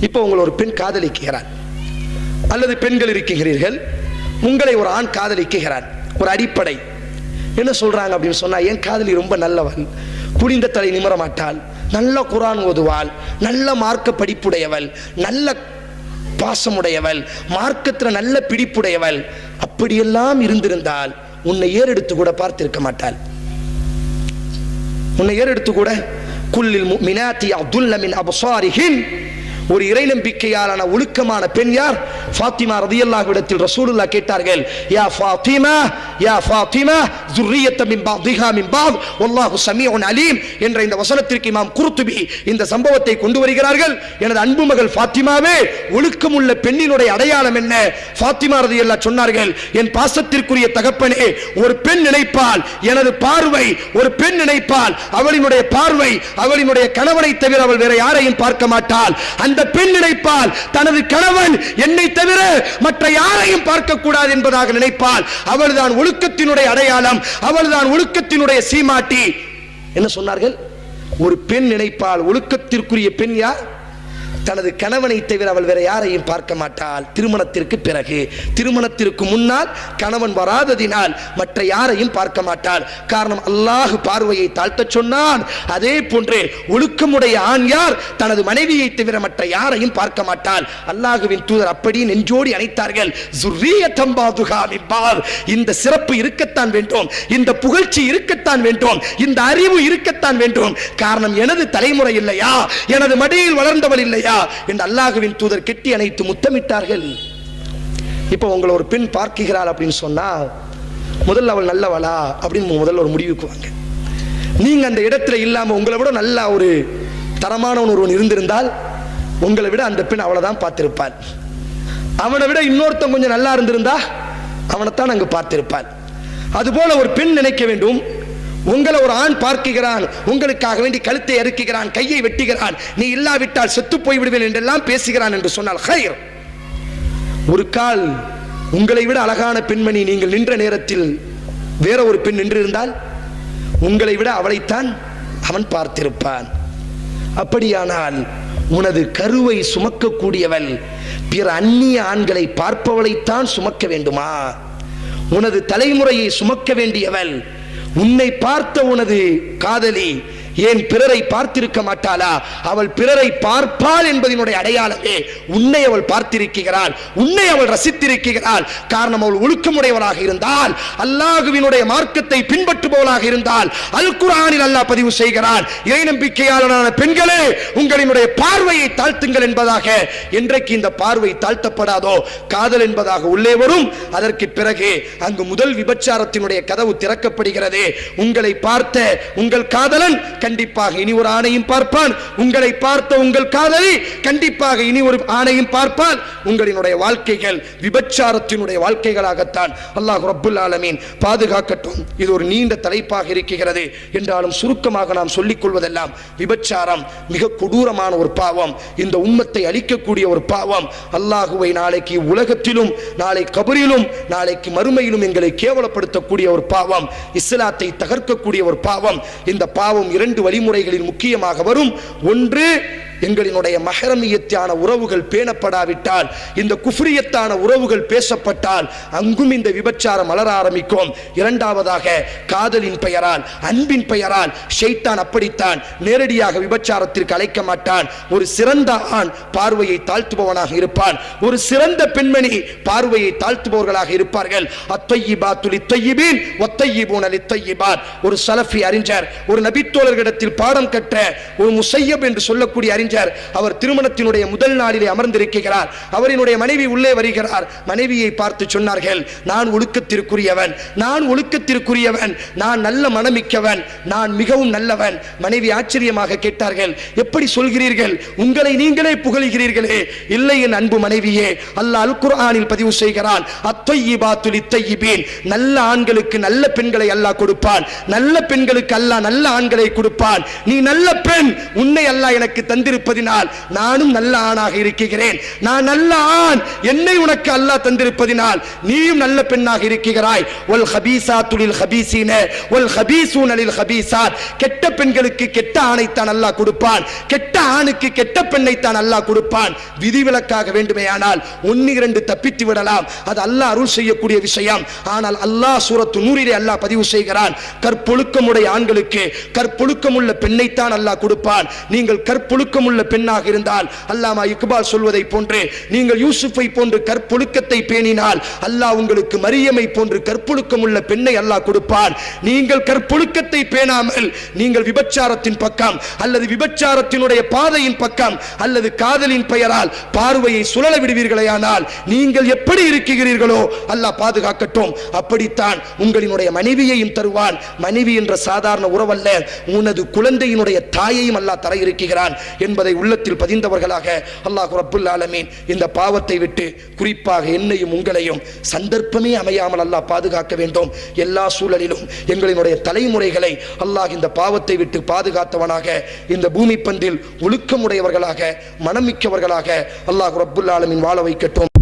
இப்போ உங்களை ஒரு பெண் காதலிக்கிறார். அல்லது பெண்கள் இருக்கிறீர்கள். உங்களை ஒரு ஆண் காதலிக்கிறார். ஒரு அடிப்படை. என்ன சொல்றாங்க அப்படின்னு சொன்னா என் காதலி ரொம்ப நல்லவன். குடிந்த தலை நிமிர மாட்டாள் நல்ல குரான் ஓதுவாள். நல்ல மார்க்க படிப்புடையவள். நல்ல பாசமுடையவள். மார்க்கத்தில் நல்ல பிடிப்புடையவள். அப்படியெல்லாம் இருந்திருந்தால் உன்னை ஏறெடுத்து கூட பார்த்திருக்க மாட்டாள். உன்னை ஏறெடுத்து கூட குல்லில் மினாத்தி அப்துல்ல அபசாரிஹின். ஒரு இறை நம்பிக்கையாலான ஒழுக்கமான பெண் யார்? ஃபாத்திமா ரதியல்லாஹ் இடத்தில் ரசூலுல்லா கேட்டார்கள் யா ஃபாத்திமா யா ஃபாத்திமா துர்ரியத்த மிம்பா திஹா மிம்பா ஒல்லாஹு சமீஉன் அலீம் என்ற இந்த வசனத்திற்கு இமாம் குருத்துபி இந்த சம்பவத்தை கொண்டு வருகிறார்கள். எனது அன்பு மகள் ஃபாத்திமாவே ஒழுக்கமுள்ள பெண்ணினுடைய அடையாளம் என்ன? ஃபாத்திமா ரதியல்லா சொன்னார்கள் என் பாசத்திற்குரிய தகப்பனே ஒரு பெண் நினைப்பால் எனது பார்வை ஒரு பெண் நினைப்பால் அவளினுடைய பார்வை அவளினுடைய கணவனை தவிர அவள் வேற யாரையும் பார்க்க மாட்டாள். அந்த பெண் நினைப்பால் தனது கணவன் என்னை தவிர மற்ற யாரையும் பார்க்கக்கூடாது என்பதாக நினைப்பால் அவள்தான் ஒழுக்கத்தினுடைய அடையாளம் அவள்தான் ஒழுக்கத்தினுடைய சீமாட்டி. என்ன சொன்னார்கள்? ஒரு பெண் நினைப்பால் ஒழுக்கத்திற்குரிய பெண் யார்? தனது கணவனை தவிர அவள் வேற யாரையும் பார்க்க மாட்டாள். திருமணத்திற்கு பிறகு. திருமணத்திற்கு முன்னால் கணவன் வராததினால் மற்ற யாரையும் பார்க்க மாட்டாள். காரணம் அல்லாஹு பார்வையை தாழ்த்த சொன்னான். அதே போன்றே ஒழுக்கமுடைய ஆண் யார்? தனது மனைவியை தவிர மற்ற யாரையும் பார்க்க மாட்டாள். அல்லாஹுவின் தூதர் அப்படி நெஞ்சோடி அணைத்தார்கள். இந்த சிறப்பு இருக்கத்தான் வேண்டும். இந்த புகழ்ச்சி இருக்கத்தான் வேண்டும். இந்த அறிவு இருக்கத்தான் வேண்டும். காரணம் எனது தலைமுறை இல்லையா? எனது மடியில் வளர்ந்தவள் இல்லையா? என்று அல்லாஹுவின் தூதர் கெட்டி அணைத்து முத்தமிட்டார்கள். இப்போ உங்களை ஒரு பெண் பார்க்குகிறாள் அப்படின்னு சொன்னா முதல்ல அவள் நல்லவளா? அப்படின்னு முதல்ல ஒரு முடிவுக்கு வாங்க. நீங்க அந்த இடத்துல இல்லாம உங்களை விட நல்ல ஒரு தரமானவன் ஒருவன் இருந்திருந்தால் உங்களை விட அந்த பெண் அவளை தான் பார்த்திருப்பாள். அவனை விட இன்னொருத்தன் கொஞ்சம் நல்லா இருந்திருந்தா அவனைத்தான் அங்கு பார்த்திருப்பாள். அதுபோல ஒரு பெண் நினைக்க வேண்டும் உங்களை ஒரு ஆண் பார்க்குகிறான் உங்களுக்காக வேண்டி கழுத்தை அறுக்குகிறான் கையை வெட்டுகிறான் நீ இல்லாவிட்டால் செத்து போய் விடுவேன் என்றெல்லாம் பேசுகிறான் என்று சொன்னால் ஹைர். ஒரு கால் உங்களை விட அழகான பெண்மணி நீங்கள் நின்ற நேரத்தில் வேற ஒரு பெண் நின்றிருந்தால் உங்களை விட அவளைத்தான் அவன் பார்த்திருப்பான். அப்படியானால் உனது கருவை சுமக்கக்கூடியவள் பிற அந்நிய ஆண்களை பார்ப்பவளைத்தான் சுமக்க வேண்டுமா? உனது தலைமுறையை சுமக்க வேண்டியவள் உன்னை பார்த்த உனது காதலி ஏன் பிறரை பார்த்திருக்க மாட்டாளா? அவள் பிறரை பார்ப்பாள் என்பதனுடைய அடையாளமே உன்னை அவள் பார்த்திருக்கிறாள் உன்னை அவள் ரசித்திருக்கிறாள். காரணம் அவள் ஒழுக்கமுடையவளாக இருந்தால் அல்லாஹுவினுடைய மார்க்கத்தை பின்பற்றுபவளாக இருந்தால் அல் குரானில் அல்லாஹ் பதிவு செய்கிறான் இறை நம்பிக்கையாளரான பெண்களே உங்களினுடைய பார்வையை தாழ்த்துங்கள் என்பதாக. என்றைக்கு இந்த பார்வை தாழ்த்தப்படாதோ காதல் என்பதாக உள்ளே வரும். அதற்கு பிறகு அங்கு முதல் விபச்சாரத்தினுடைய கதவு திறக்கப்படுகிறது. உங்களை பார்த்த உங்கள் காதலன் கண்டிப்பாக இனி ஒரு ஆணையும் பார்ப்பான். உங்களை பார்த்த உங்கள் காதலி கண்டிப்பாக இனி ஒரு ஆணையும் பார்ப்பான். உங்களினுடைய வாழ்க்கைகள் விபச்சாரத்தினுடைய வாழ்க்கைகளாகத்தான். அல்லாஹ் ரபுல் ஆலமீன் பாதுகாக்கட்டும். இது ஒரு நீண்ட தலைப்பாக இருக்கிறது. என்றாலும் சுருக்கமாக நாம் சொல்லிக் கொள்வதெல்லாம் விபச்சாரம் மிக கொடூரமான ஒரு பாவம். இந்த உம்மத்தை அழிக்கக்கூடிய ஒரு பாவம். அல்லாஹுவை நாளைக்கு உலகத்திலும் நாளை கபரிலும் நாளைக்கு மறுமையிலும் எங்களை கேவலப்படுத்தக்கூடிய ஒரு பாவம். இஸ்லாத்தை தகர்க்கக்கூடிய ஒரு பாவம். இந்த பாவம் இரண்டு வழிமுறைகளில் முக்கியமாக வரும். ஒன்று எங்களினுடைய மகரமியத்தான உறவுகள் பேணப்படாவிட்டால் இந்த குஃப்ரியத்தான உறவுகள் பேசப்பட்டால் அங்கும் இந்த விபச்சாரம் மலர ஆரம்பிக்கும். இரண்டாவதாக காதலின் பெயரால் அன்பின் பெயரால் ஷெய்தான் அப்படித்தான் நேரடியாக விபச்சாரத்திற்கு அழைக்க மாட்டான். ஒரு சிறந்த ஆண் பார்வையை தாழ்த்துபவனாக இருப்பான். ஒரு சிறந்த பெண்மணி பார்வையை தாழ்த்துபவர்களாக இருப்பார்கள். அத்தையிபாத்துல் இத்தையிபீன் ஒத்தையிபூன் அலி தையிபார் ஒரு சலஃபி அறிஞர் ஒரு நபித்தோழர்களிடத்தில் பாடம் கற்ற ஒரு முசையப் என்று சொல்லக்கூடிய அறிஞர் அவர் திருமணத்தினுடைய முதல் நாளிலே அமர்ந்திருக்கிறார். அவரினுடைய மனைவி உள்ளே வருகிறார். மனைவியை பார்த்து சொன்னார்கள் நான் ஒழுக்கத்திற்குரியவன் நான் ஒழுக்கத்திற்குரியவன் நான் நல்ல மனமிக்கவன் நான் மிகவும் நல்லவன். மனைவி ஆச்சரியமாக கேட்டார்கள் எப்படி சொல்கிறீர்கள்? உங்களை நீங்களே புகழ்கிறீர்களே. இல்லை என் அன்பு மனைவியே அல்லாஹ் அல் பதிவு செய்கிறான் அத்தையிபாத்துல் இத்தையிபீன் நல்ல ஆண்களுக்கு நல்ல பெண்களை அல்லாஹ் கொடுப்பான் நல்ல பெண்களுக்கு அல்லாஹ் நல்ல ஆண்களை கொடுப்பான். நீ நல்ல பெண் உன்னை அல்லாஹ் எனக்கு தந்திரு தந்திருப்பதினால் நானும் நல்ல ஆணாக இருக்கிறேன். நான் நல்ல ஆண். என்னை உனக்கு அல்லாஹ் தந்திருப்பதினால் நீயும் நல்ல பெண்ணாக இருக்கிறாய். ஒல் ஹபீசாத்துலில் ஹபீசீன. ஒல் ஹபீசூனலில் ஹபீசாத். கெட்ட பெண்களுக்கு கெட்ட ஆணைத்தான் அல்லாஹ் கொடுப்பான். கெட்ட ஆணுக்கு கெட்ட பெண்ணைத்தான் அல்லாஹ் கொடுப்பான். விதிவிலக்காக வேண்டுமேயானால் ஒன்னு இரண்டு தப்பித்து விடலாம். அது அல்லாஹ் அருள் செய்யக்கூடிய விஷயம். ஆனால் அல்லாஹ் சூரத்து நூறிலே அல்லாஹ் பதிவு செய்கிறான். கற்பொழுக்கமுடைய ஆண்களுக்கு கற்பொழுக்கமுள்ள பெண்ணைத்தான் அல்லாஹ் கொடுப்பான். நீங்கள் கற்பொழுக்கமுள்ள பெண்ணாக இருந்தால் அல்லாமா இக்பால் சொல்வதை போன்று நீங்கள் யூசுஃபை போன்று கற்பொழுக்கத்தை பேணினால் அல்லாஹ் உங்களுக்கு மரியமை போன்று கற்பொழுக்கம் உள்ள பெண்ணை அல்லாஹ் கொடுப்பான். நீங்கள் கற்பொழுக்கத்தை பேணாமல் நீங்கள் விபச்சாரத்தின் பக்கம் அல்லது விபச்சாரத்தினுடைய பாதையின் பக்கம் அல்லது காதலின் பெயரால் பார்வையை சுழல விடுவீர்களேயானால் நீங்கள் எப்படி இருக்கிறீர்களோ அல்லாஹ் பாதுகாக்கட்டும். அப்படித்தான் உங்களினுடைய மனைவியையும் தருவான். மனைவி என்ற சாதாரண உறவல்ல உனது குழந்தையினுடைய தாயையும் அல்லாஹ் தர இருக்கிறான். என்பதை உள்ளத்தில் பதிந்தவர்களாக அல்லாஹ் ரப்புல் ஆலமீன் இந்த பாவத்தை விட்டு குறிப்பாக என்னையும் உங்களையும் சந்தர்ப்பமே அமையாமல் அல்லாஹ் பாதுகாக்க வேண்டும். எல்லா சூழலிலும் எங்களினுடைய தலைமுறைகளை அல்லாஹ் இந்த பாவத்தை விட்டு பாதுகாத்தவனாக இந்த பூமி பந்தில் ஒழுக்கமுடையவர்களாக மனமிக்கவர்களாக அல்லாஹ் ரப்புல் ஆலமின் வாழ வைக்கட்டும்.